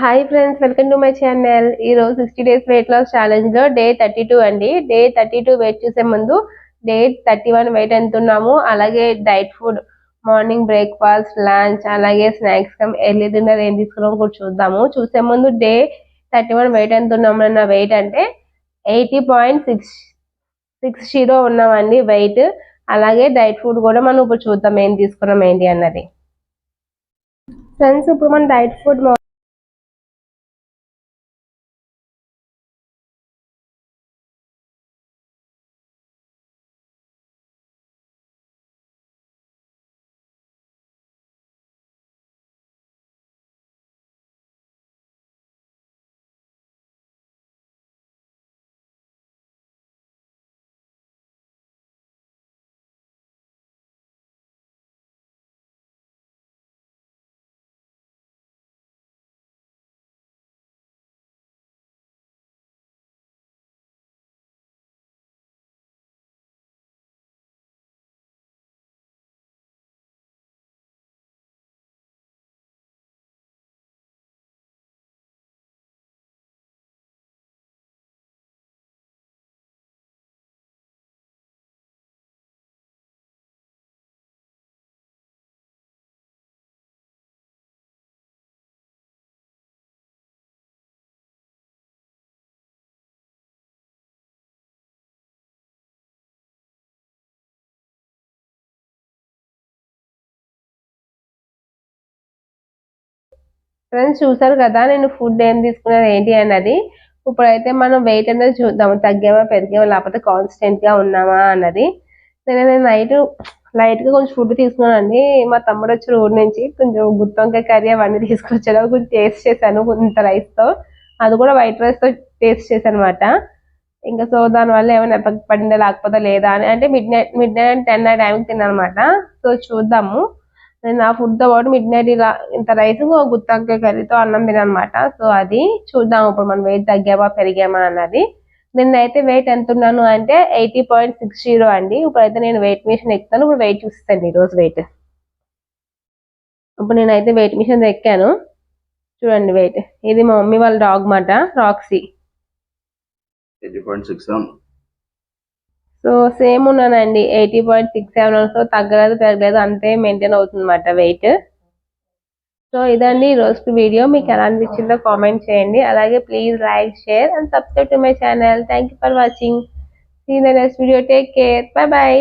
Hi friends welcome to my channel ఈరోజు sixty days weight loss ఛాలెంజ్లో day thirty two అండి. Day thirty two weight చూసే ముందు day thirty one weight ఎంతున్నాము అలాగే diet food morning breakfast lunch అలాగే snacks come early dinner ఏం తీసుకున్నాం కూడా చూద్దాము. చూసే ముందు డే థర్టీ వన్ వెయిట్ ఎంతున్నాము అన్న వెయిట్ అంటే eighty point six six zero ఉన్నామండి వెయిట్ అలాగే డైట్ ఫుడ్ కూడా మనం ఇప్పుడు చూద్దాం ఏం తీసుకున్నాం ఏంటి అన్నది. ఫ్రెండ్స్ ఇప్పుడు మనం డైట్ ఫుడ్ ఫ్రెండ్స్ చూసారు కదా నేను ఫుడ్ ఏం తీసుకున్నది ఏంటి అన్నది? ఇప్పుడైతే మనం వెయిట్ అనేది చూద్దాం తగ్గామా పెరిగామా లేకపోతే కాన్స్టెంట్గా ఉన్నామా అన్నది. నేను నైట్ లైట్గా కొంచెం ఫుడ్ తీసుకున్నానండి. మా తమ్ముడు వచ్చిన ఊరి నుంచి కొంచెం గుత్తొంకాయ కర్రీ అవన్నీ తీసుకొచ్చాను కొంచెం టేస్ట్ చేశాను ఇంత రైస్తో. అది కూడా వైట్ రైస్తో టేస్ట్ చేశాను అనమాట ఇంకా సో దానివల్ల ఏమైనా ఎఫెక్ట్ పడిందా లేకపోతే లేదా అని అంటే midnight midnight ten ఆ టైంకి తిన్నాను అనమాట సో చూద్దాము. నేను ఆ ఫుడ్తో పాటు మిడ్ నైట్ ఇలా ఇంత రైస్ గుత్తంకాయ కర్రీతో అన్నం తినమాట సో అది చూద్దాం. ఇప్పుడు మనం వెయిట్ తగ్గామా పెరిగామా అన్నది. నిన్నైతే వెయిట్ ఎంత ఉన్నాను అంటే ఎయిటీ పాయింట్ సిక్స్ జీరో అండి. ఇప్పుడైతే నేను వెయిట్ మిషన్ ఎక్కుతాను. ఇప్పుడు వెయిట్ చూస్తాను ఈరోజు వెయిట్ ఇప్పుడు నేనైతే వెయిట్ మిషన్ ఎక్కాను. చూడండి వెయిట్ ఇది మా మమ్మీ వాళ్ళ డాగ్ మాట రాక్సీ సో సేమ్ ఉన్నానండి eighty point six seven so తగ్గలేదు పెరగలేదు అంతే మెయింటైన్ అవుతుంది అన్నమాట వెయిట్. సో ఇదండి ఈ రోజు వీడియో. మీకు ఎలా అనిపించిందో కామెంట్ చేయండి. అలాగే please like share and subscribe to my channel. Thank for watching. See the next video take care bye bye